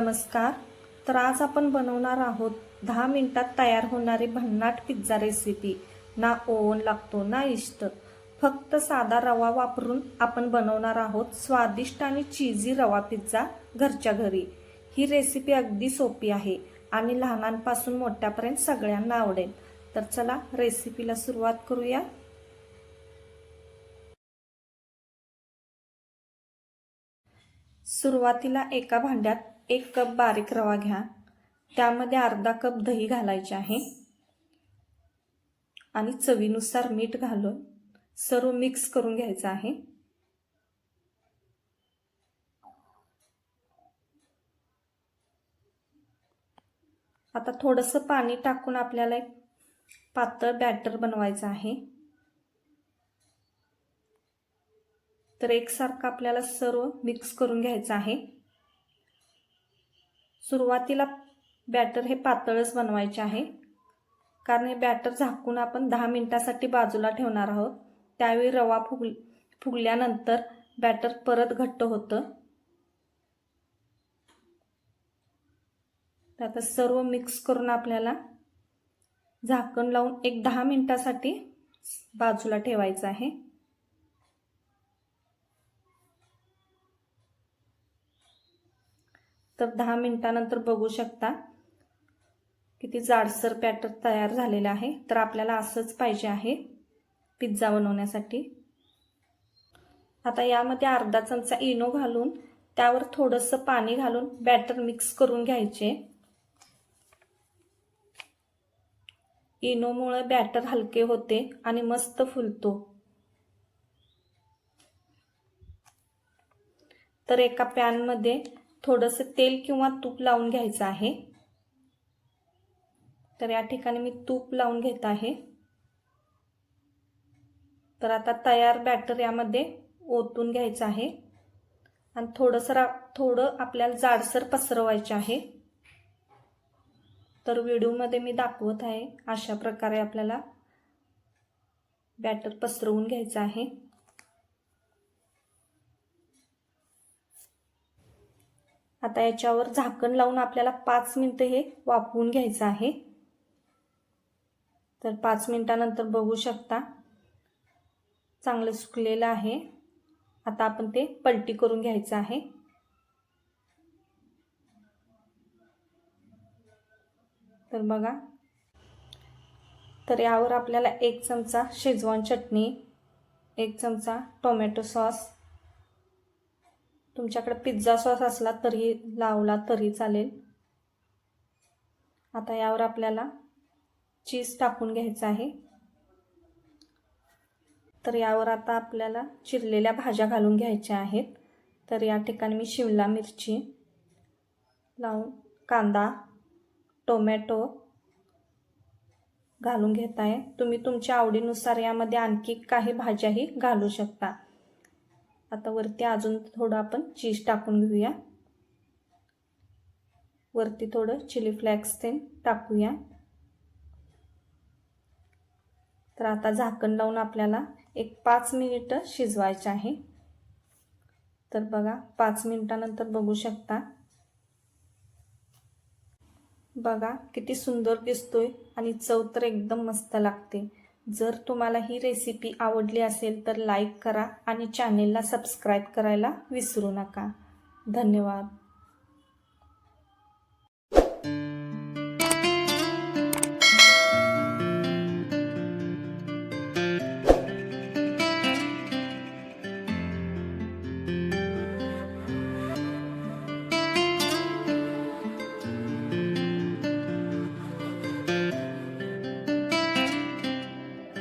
नमस्कार. तर आज आपण बनवणार आहोत दहा मिनिटात तयार होणारी भन्नाट पिझ्झा रेसिपी ना ओवन लागतो ना इष्ट. फक्त साधा रवा वापरून आपण बनवणार आहोत स्वादिष्ट आणि चीजी रवा पिझ्झा घरच्या घरी. ही रेसिपी अगदी सोपी आहे आणि लहानांपासून मोठ्यापर्यंत सगळ्यांना आवडेल. तर चला रेसिपीला सुरुवात करूया. सुरुवातीला एका भांड्यात एक कप बारीक रवा घ्या. त्यामध्ये अर्धा कप दही घालायचे आहे. आणि चवीनुसार मीठ घालून सर्व मिक्स करून घ्यायचं आहे. आता थोडंसं पाणी टाकून आपल्याला एक पातळ बॅटर बनवायचं आहे. तर एकसारखं आपल्याला सर्व मिक्स करून घ्यायचं आहे. सुरुवातीला बॅटर हे पातळच बनवायचे आहे. कारण हे बॅटर झाकून आपण दहा मिनटासाठी बाजूला ठेवणार आहोत. त्यावेळी रवा फुग फुगल्यानंतर बॅटर परत घट्ट होतं. तर आता सर्व मिक्स करून आपल्याला झाकण लावून एक दहा मिनटासाठी बाजूला ठेवायचं आहे. तर दहा मिनटानंतर बघू शकता किती जाडसर पॅटर तयार झालेलं आहे. तर आपल्याला असंच पाहिजे आहे पिझ्झा बनवण्यासाठी. आता यामध्ये अर्धा चमचा इनो घालून त्यावर थोडंसं पाणी घालून बॅटर मिक्स करून घ्यायचे. इनोमुळे बॅटर हलके होते आणि मस्त फुलतो. तर एका पॅनमध्ये थोडंसं तेल किंवा तूप लावून घ्यायचं आहे. तर या ठिकाणी मी तूप लावून घेत आहे. तर आता तयार बॅटर यामध्ये ओतून घ्यायचं आहे. आणि थोडंसं थोडं आपल्याला जाडसर पसरवायचे आहे. तर व्हिडिओमध्ये मी दाखवत आहे अशा प्रकारे आपल्याला बॅटर पसरवून घ्यायचं आहे. आता याच्यावर झाकण लावून आपल्याला पाच मिनटं हे वाफवून घ्यायचं आहे. तर पाच मिनटानंतर बघू शकता. चांगलं सुकलेलं आहे. आता आपण ते पलटी करून घ्यायचं आहे. तर बघा. तर यावर आपल्याला एक चमचा शेजवान चटणी एक चमचा टोमॅटो सॉस तुमच्याकडे पिझ्झा सॉस असला तरी लावला तरी चालेल. आता यावर आपल्याला चीज टाकून घ्यायचं आहे. तर यावर आता आपल्याला चिरलेल्या भाज्या घालून घ्यायच्या आहेत. तर या ठिकाणी मी शिमला मिरची लावून कांदा टोमॅटो घालून घेत आहे. तुम्ही तुमच्या आवडीनुसार यामध्ये आणखी काही भाज्याही घालू शकता. आता वरती अजून थोडं आपण चीज टाकून घेऊया. वरती थोडं चिली फ्लॅक्स ते टाकूया. तर आता झाकण लावून आपल्याला एक पाच मिनिटं शिजवायचं आहे. तर बघा पाच मिनिटानंतर बघू शकता. बघा किती सुंदर दिसतोय आणि चव तर एकदम मस्त लागते. जर तुम्हाला ही रेसिपी आवडली असेल तर लाईक करा आणि चॅनेलला सबस्क्राईब करायला विसरू नका. धन्यवाद.